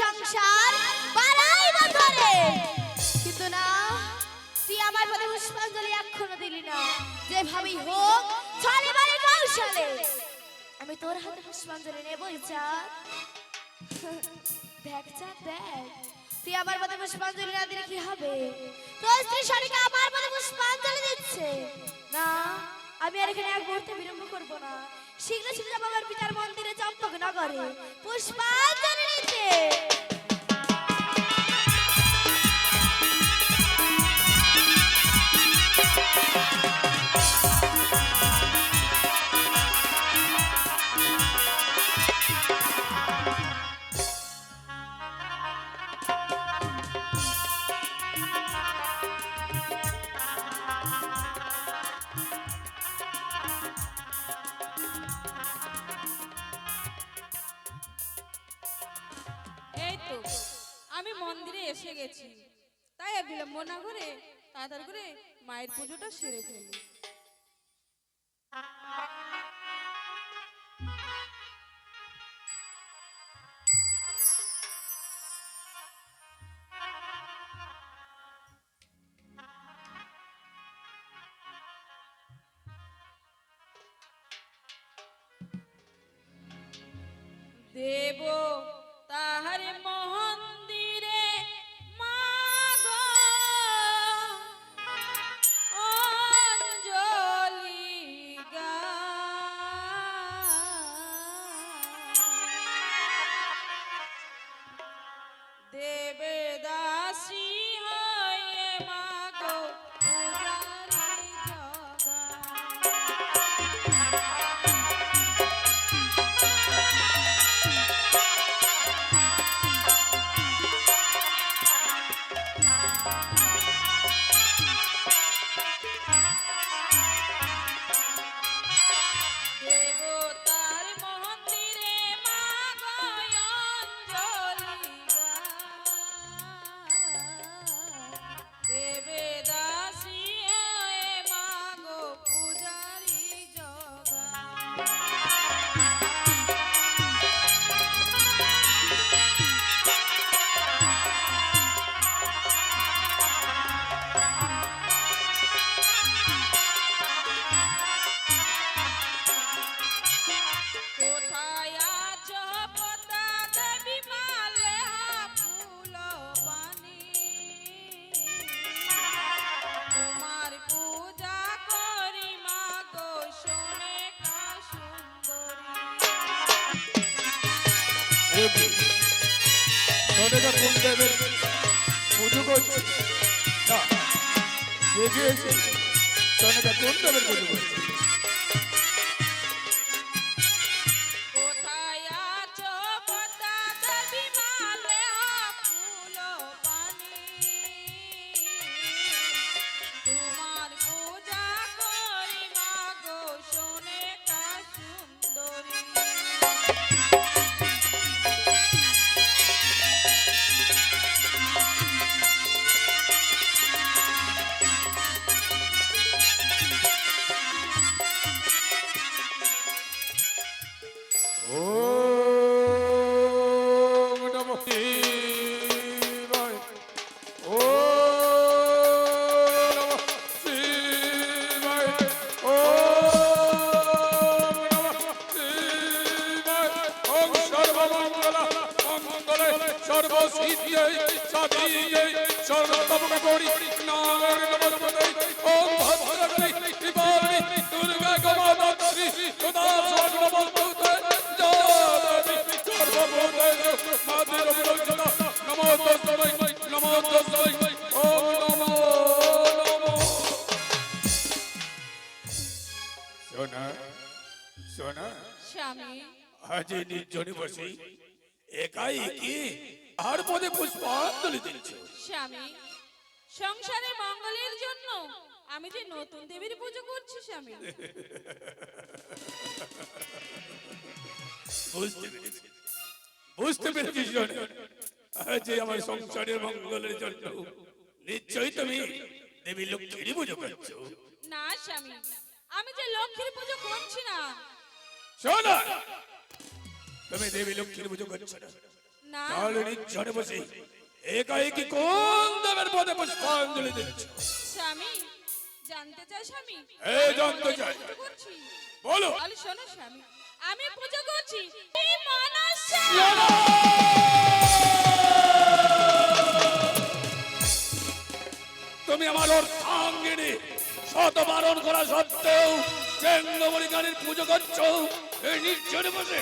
সংসার বাড়াইব ধরে। কিন্তু না, তুই আমার পদে পুষ্পাঞ্জলি এখনও দিলি না। যেভাবেই হোক, ছড়ি বাড়ি কৌশলে। আমি তোর হাতে পুষ্পাঞ্জলি নেবই চাঁদ দেখ চাঁদ দেখ। তুই আমার পদে পুষ্পাঞ্জলি না দিলে কি হবে? তোর স্ত্রী শাড়িকে আমার পদে পুষ্পাঞ্জলি দিচ্ছে। না আমি আর এখানে এক মুহূর্তে বিলম্ব করব না। শীঘ্র শীঘ্র বাবার পিতার মন্দিরে চম্পক নগরে পুষ্পাঞ্জলি বিলম্ব না করে তাড়াতাড়ি করে মায়ের পুজোটা সেরে ফেলি। দেব সুন্দরী সোনেকা কোন দেবের পুজো করছে না দেখে এসে সোনেকা কোন দেবের পুজো করছে নির্জনে একাই কি আর পদে পুষ্পাঞ্জলি দিচ্ছ? স্বামী সংসারে মঙ্গলের জন্য আমি যে নতুন দেবীর পুজো করছি স্বামী। বুঝতে পেরেছি। বুঝতে পেরেছি এই আমার সংসারের মঙ্গলের জন্য নিশ্চয়ই তুমি দেবী লক্ষ্মীরই পুজো করছ। না স্বামী আমি যে লক্ষ্মীর পুজো করছি না। শোনা তুমি দেবী লক্ষ্মীর পুজো করছ না তাহলে বসে একাএকি কোন দেবের পদে পুষ্পাঞ্জলি দিচ্ছ স্বামী জানতে চাই স্বামী এই জানতে চাই। বলো তাহলে শোনো স্বামী আমি পুজো করছি এই মনসা তুমি আমার অর্থাঙ্গিনী শত বারণ করা সত্ত্বেও চেঙ্গমণি গানের পুজো করছ। এই নির্জনে বসে।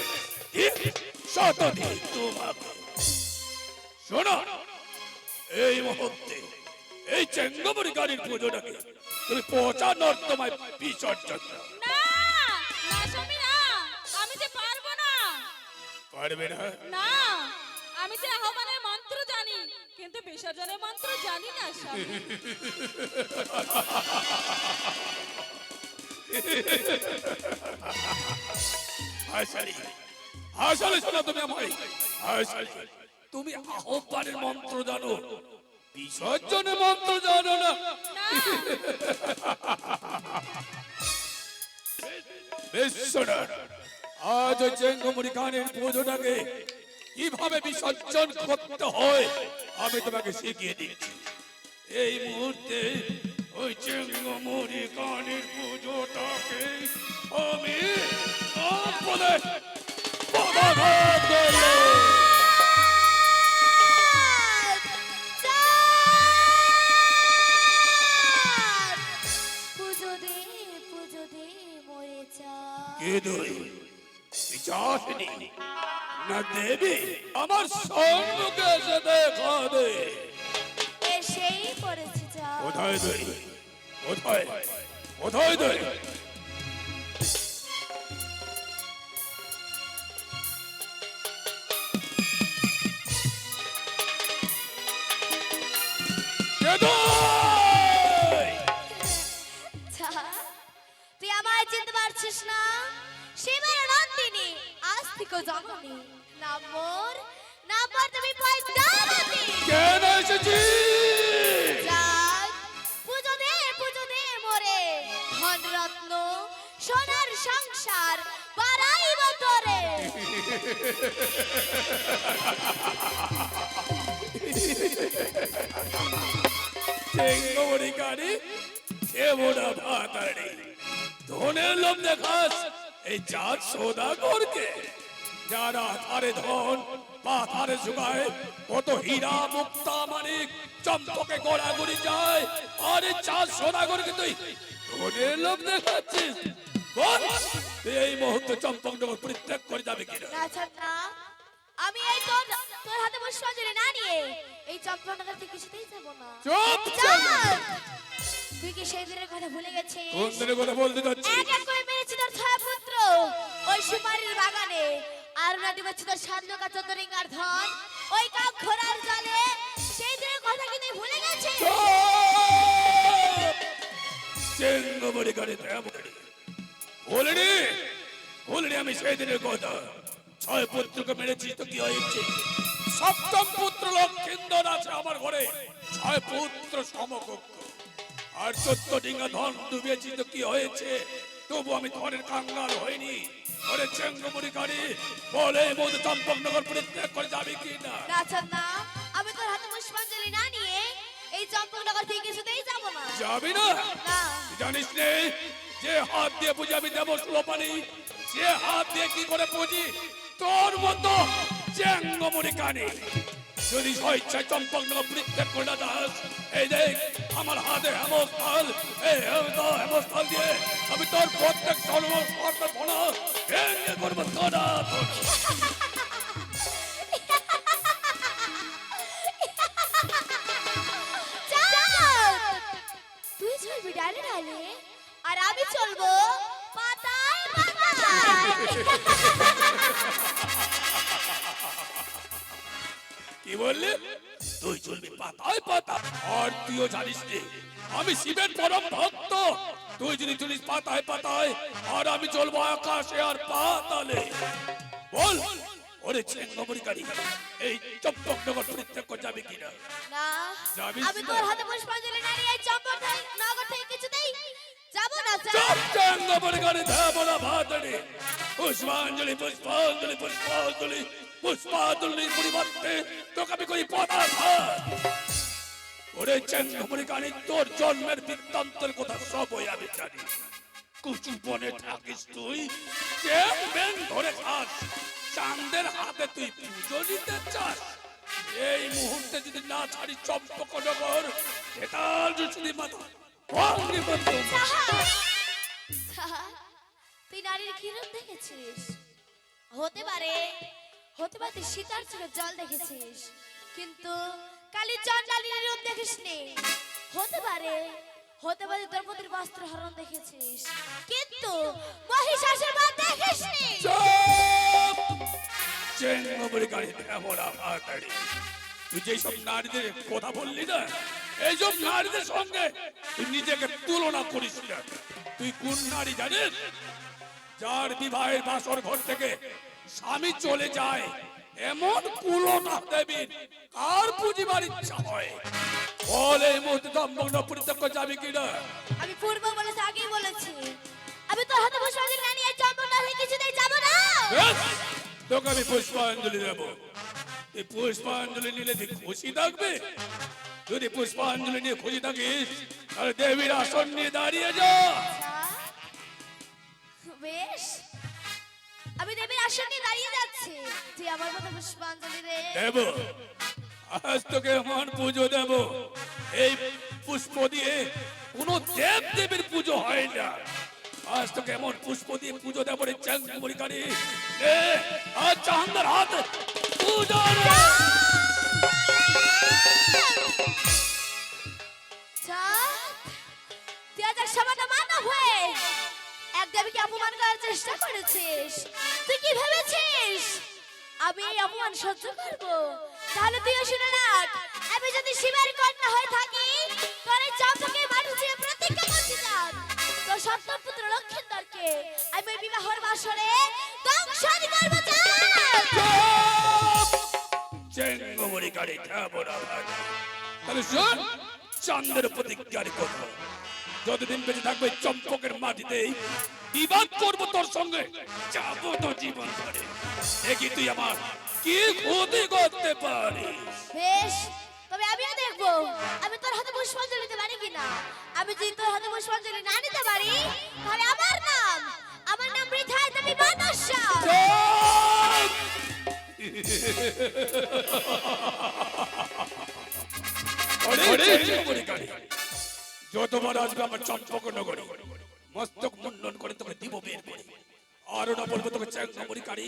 শতদিন তোমাকে শোনো এই মুহূর্তে এই চেঙ্গমণি গানের পুজোটাকে তুমি পচা নর্দমায় বিসর্জন। না না স্বামী না আমি যে পারব না। পারবে না? না আমি যে আহ্বানের মন্ত্র জানি কিন্তু বিসর্জনের মন্ত্র জানি না স্বামী। হাসালি তুমি আহ্বানের মন্ত্র জানো। বিসর্জনের মন্ত্র জানো না। আজ চেঙ্গমুড়ি পুজোটাকে কীভাবে বিসর্জন করতে হয়, আমি তোমাকে শিখিয়ে দিচ্ছি। এই মুহূর্তে ওই চেঙ্গমুড়ি খানের পুজোটাকে আমি পুজো দে কে দই পিছাসনি না দেবী আমার সম্মুখে এসে দেখা দে। এসেই পড়েছি চা কোথায় দই কোথায় কোথায় দই জননী নাম মোর নাম মোর তুমি পয়দাবতী কেন এসেছিস? যাক, পুজো দে পুজো দে মোরে। ধন রত্ন সোনার সংসার বাড়াইব তোরে। চেঙ্গমড়ি গাড়ি কেমনা ভাতাড়ি ধনের লোভ দেখাস এই জাত সৌদা করকে যারা ধারে ধন পাথারে শুকায় কত হীরা মুক্তা মানিক চম্পকে গোড়াগুড়ি যায় আরে চাঁদ সদাগরকে তুই ধনের লোভ দেখাচ্ছিস। এই মুহূর্তে চম্পক নগর পরিত্যাগ করে যাবে কিনা? আমি এই তোর তোর হাতে পুষ্পাঞ্জলি না নিয়ে। এই চম্পনগর থেকে কিছুতেই যাব না। চুপ! তুই কি সেই দিনের কথা ভুলে গেছিস? কোন দিনের কথা বলতে যাচ্ছিস এক এক করে মেরেছি তোর ছয় পুত্র। ওই সুপারির বাগানে। আর না দিবেছি তোর সাতলোকা চতুরিঙ্গার ধন। ওই কাপ ঘোড়ার জলে, সেই দিনের কথা কি তুই ভুলে গেছিস? চেঙ্গমড়ি গাড়ি বলিনি বলিনি আমি সেই দিনের কথা। ছয় পুত্রকে মেরেছি, তো কি হয়েছে? সপ্তম পুত্র লক্ষিন্দর আছে আমার ঘরে। ছয় পুত্র সমকক্ষ। আর চোদ্দ ডিঙ্গা ধন ডুবিয়েছি, তো কি হয়েছে? তবু আমি ধনের কাঙ্গাল হইনি। ঘরে চেঙ্গমড়ি গাড়ি বলে মধু চম্পকনগর পরিত্যাগ করে যাবে কি না না না আমি তোর হাতে পুষ্পাঞ্জলি না নিয়ে এই চম্পকনগর থেকে কিছুতেই যাব না। যাবি না? জানিস নে যে হাত দিয়ে আমি দেব স্লোপানি সে হাত দিয়ে কি করে পুজি? তোর মতো চেঙ্গমরি কানে। যদি স্বেচ্ছায় চম্পক নগর পরিত্যাগ করে দাস এই দেখ, আমার হাতে হেমস্থল এই হেম- হেমস্থল দিয়ে আমি তোর প্রত্যেক সর্ব সর্বপনা ভেঙে করব তোরা। তুই চলবি ডালে ডালে, আর আমি চলবো পাতায় পাতায়। কি বললে? তুই চলবি পাতায় পাতা আর তুইও জানিস রে আমি শিবের পরম ভক্ত। তুই যদি চলিস পাতায় পাতায় আর আমি চলবো আকাশে আর পাতালে। বল ওরে চেঙ্গমরিকারি এই চম্পক নগর পরিত্যাগ করে যাবে কিনা? না আমি তোর হাতে পুষ্পাঞ্জলি না নিয়ে এই চম্পক নগর থেকে কিছুতেই যাব না চল চুপ চেঙ্গমরি গাড়ি ধাবলা ভাতড়ি তোর জন্মের বৃত্তান্তের কথা জানি। কুচু বনে থাকিস তুই ধরে খাস। চাঁদের হাতে তুই পুজো চাস। এই মুহূর্তে যদি না ছাড়ি চম্পকনগর বেতাল যদি মাথা। তুই নারীর কিরণ দেখেছিস? হতে পারে হতে পারে সীতার চোখে জল দেখেছিস, কিন্তু কালী চন্ডালীর রূপ দেখিসনি। হতে পারে হতে পারে দ্রৌপদীর বস্ত্র হরণ দেখেছিস, কিন্তু মহিষাসুর বধ দেখিসনি! চেঙ্গমরি গাড়ি ভরা ভাতাড়ি তুই যেসব নারীদের কথা বললি না এইসব নারীদের সঙ্গে তুই নিজেকে তুলনা করিস না। তুই কোন নারী জানিস? যার বিবাহের বাসর ঘর থেকে স্বামী চলে যায় এমন কুলনা দেবীর কার পুজিবার ইচ্ছা হয়? বল এই মুহূর্তে দম্ভগ্ন পরিত্যাগ যাবি কিনা? আমি পূর্ব বলেছি আগেই বলেছি। আমি তোর হাতে বসে আছি নানি এই চম্পক না কিছুতেই যাব না। তোকে আমি পুষ্পাঞ্জলি দেব। এই পুষ্পাঞ্জলি নিলে তুই খুশি থাকবে? যদি পুষ্পাঞ্জলি নিয়ে খুশি থাকিস দেবীর আসন নিয়ে দাঁড়িয়ে যা। বেশ। আমি দেবীর আসন নিয়ে দাঁড়িয়ে যাচ্ছি। তুই আমার মতো পুষ্পাঞ্জলি রে। দেব। আজ তোকে এমন পুজো দেব। এই পুষ্প দিয়ে কোন দেব দেবীর পুজো হয় না। আজ তোকে এমন পুষ্প দিয়ে পুজো দেব রে চাঙ্গুমরি কারি আজ চান্দার হাত। পুজো দেবীকে অপমান করার চেষ্টা করেছিস? তুই কি ভেবেছিস? আমি এই অপমান সহ্য করব। তাহলে তুইও শুনে রাখ, আমি যদি শিবের কন্যা হয়ে থাকি তোর এই চম্পকে মানুষে প্রতিজ্ঞা করছি চাঁদ তোর সপ্তম পুত্র লক্ষেন্দরকে আমি ওই বিবাহর বাসরে দংশন করব চেঙ্গমরি কারি ঠাবরা ভাই তাহলে শোন চান্দের প্রতিজ্ঞার কথা। যতদিন বেঁচে থাকবে চম্পকের মাটিতেই বিবাদ করব তোর সঙ্গে। যাব তো জীবন ধরে। দেখি তুই আমার কি ক্ষতি করতে পারিস। বেশ তবে আমিও দেখব। আমি তোর হাতে পুষ্পাঞ্জলি দিতে পারি কিনা? আমি যদি তোর হাতে পুষ্পাঞ্জলি না নিতে পারি তাহলে আমার নাম? আমার নাম বৃথায় তুমি কারি যতবার আসবে আমার চম্পক নগরী। মস্তক মুন্ডন করে দিব বের করে। আর না বলব তোকে চেঙ্গমরি কারি,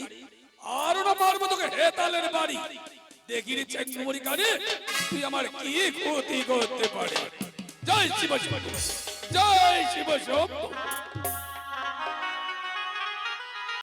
আরও না মারবো তোকে হেতালের বাড়ি। দেখি রে চেঙ্গমরি কারি, তুই আমার কি ক্ষতি করতে পারে জয় শিব জয় শিব শম্ভু